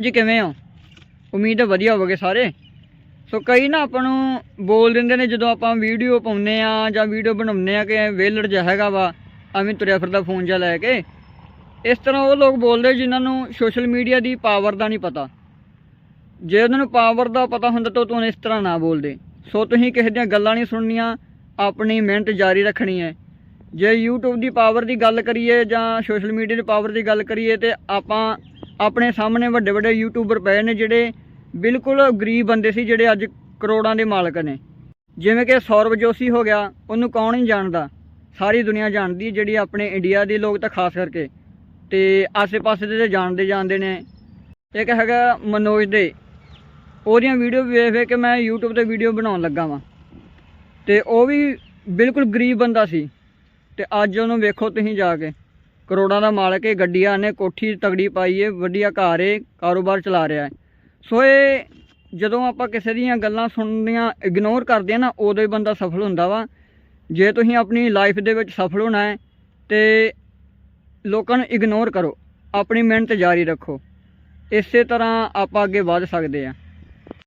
ਜੀ ਕਿਵੇਂ ਹੋ? ਉਮੀਦ ਹੈ ਵਧੀਆ ਹੋਵੋਗੇ ਸਾਰੇ। ਸੋ ਕਈ ਨਾ ਆਪਾਂ ਨੂੰ ਬੋਲ ਦਿੰਦੇ ਨੇ ਜਦੋਂ ਆਪਾਂ ਵੀਡੀਓ ਪਾਉਂਦੇ ਆ ਜਾਂ ਵੀਡੀਓ ਬਣਾਉਂਦੇ ਆ ਕਿ ਵੇਲੜ ਜਿਹਾ ਹੈਗਾ ਵਾ, ਐਵੇਂ ਤੁਰਿਆ ਫਿਰਦਾ ਫੋਨ ਜਿਹਾ ਲੈ ਕੇ। ਇਸ ਤਰ੍ਹਾਂ ਉਹ ਲੋਕ ਬੋਲਦੇ ਜਿਨ੍ਹਾਂ ਨੂੰ ਸੋਸ਼ਲ ਮੀਡੀਆ ਦੀ ਪਾਵਰ ਦਾ ਨਹੀਂ ਪਤਾ। ਜੇ ਉਹਨਾਂ ਨੂੰ ਪਾਵਰ ਦਾ ਪਤਾ ਹੁੰਦਾ ਤਾਂ ਤੁਹਾਨੂੰ ਇਸ ਤਰ੍ਹਾਂ ਨਾ ਬੋਲਦੇ। ਸੋ ਤੁਸੀਂ ਕਿਸੇ ਦੀਆਂ ਗੱਲਾਂ ਨਹੀਂ ਸੁਣਨੀਆਂ, ਆਪਣੀ ਮਿਹਨਤ ਜਾਰੀ ਰੱਖਣੀ ਹੈ। ਜੇ YouTube ਦੀ ਪਾਵਰ ਦੀ ਗੱਲ ਕਰੀਏ ਜਾਂ ਸੋਸ਼ਲ ਮੀਡੀਆ ਦੀ ਪਾਵਰ ਦੀ ਗੱਲ ਕਰੀਏ ਤੇ ਆਪਾਂ ਆਪਣੇ ਸਾਹਮਣੇ ਵੱਡੇ ਵੱਡੇ ਯੂਟਿਊਬਰ ਪਏ ਨੇ ਜਿਹੜੇ ਬਿਲਕੁਲ ਗਰੀਬ ਬੰਦੇ ਸੀ ਜਿਹੜੇ ਅੱਜ ਕਰੋੜਾਂ ਦੇ ਮਾਲਕ ਨੇ। ਜਿਵੇਂ ਕਿ ਸੌਰਵ ਜੋਸ਼ੀ ਹੋ ਗਿਆ, ਉਹਨੂੰ ਕੌਣ ਨਹੀਂ ਜਾਣਦਾ? ਸਾਰੀ ਦੁਨੀਆ ਜਾਣਦੀ ਹੈ ਜਿਹੜੀ ਆਪਣੇ ਇੰਡੀਆ ਦੇ ਲੋਕ ਤਾਂ ਖਾਸ ਕਰਕੇ। ਤੇ ਆਸੇ-ਪਾਸੇ ਦੇ ਤਾਂ ਜਾਣਦੇ ਜਾਣਦੇ ਨੇ। ਇੱਕ ਹੈਗਾ ਮਨੋਜ ਦੇ। ਉਹਦੀਆਂ ਵੀਡੀਓ ਵੇਖ ਵੇਖ ਕੇ ਮੈਂ YouTube ਤੇ ਵੀਡੀਓ ਬਣਾਉਣ ਲੱਗਾ ਵਾਂ। ਤੇ ਉਹ ਵੀ ਬਿਲਕੁਲ ਗਰੀਬ ਬੰਦਾ ਸੀ। ਤੇ ਅੱਜ ਉਹਨੂੰ ਵੇਖੋ ਤੁਸੀਂ ਜਾ ਕੇ। ਕਰੋੜਾਂ ਦਾ ਮਾਲਕ ਹੈ, ਗੱਡੀਆਂ ਨੇ ਕੋਠੀ ਤਗੜੀ ਪਾਈ ਹੈ, ਵਧੀਆ ਘਰ ਹੈ, ਕਾਰੋਬਾਰ ਚਲਾ ਰਿਹਾ ਹੈ। ਸੋ ਇਹ ਜਦੋਂ ਆਪਾਂ ਕਿਸੇ ਦੀਆਂ ਗੱਲਾਂ ਸੁਣਨੀਆਂ ਇਗਨੋਰ ਕਰਦੇ ਆ ਨਾ, ਉਦੋਂ ਹੀ ਬੰਦਾ ਸਫਲ ਹੁੰਦਾ ਵਾ। ਜੇ ਤੁਸੀਂ ਆਪਣੀ ਲਾਈਫ ਦੇ ਵਿੱਚ ਸਫਲ ਹੋਣਾ ਹੈ, ਤੇ ਲੋਕਾਂ ਨੂੰ ਇਗਨੋਰ ਕਰੋ, ਆਪਣੀ ਮਿਹਨਤ ਜਾਰੀ ਰੱਖੋ। ਇਸੇ ਤਰ੍ਹਾਂ ਆਪਾਂ ਅੱਗੇ ਵਧ ਸਕਦੇ ਆ